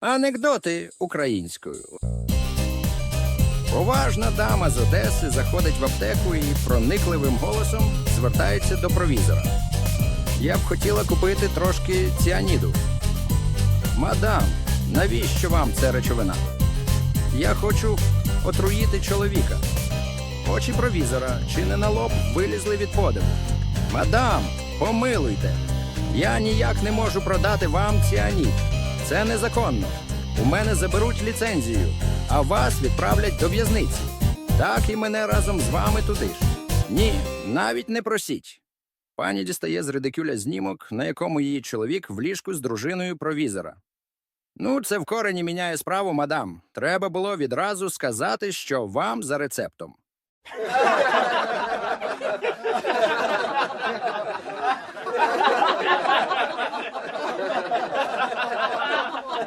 Анекдоти українською. Поважна дама з Одеси заходить в аптеку і проникливим голосом звертається до провізора. Я б хотіла купити трошки ціаніду. Мадам, навіщо вам ця речовина? Я хочу отруїти чоловіка. Очі провізора чи не на лоб вилізли від подиву. Мадам, помилуйте. Я ніяк не можу продати вам ціаніт. Це незаконно. У мене заберуть ліцензію, а вас відправлять до в'язниці. Так і мене разом з вами туди ж. Ні, навіть не просіть. Пані дістає з редикюля знімок, на якому її чоловік в ліжку з дружиною провізора. Ну, це в корені міняє справу, мадам. Треба було відразу сказати, що вам за рецептом.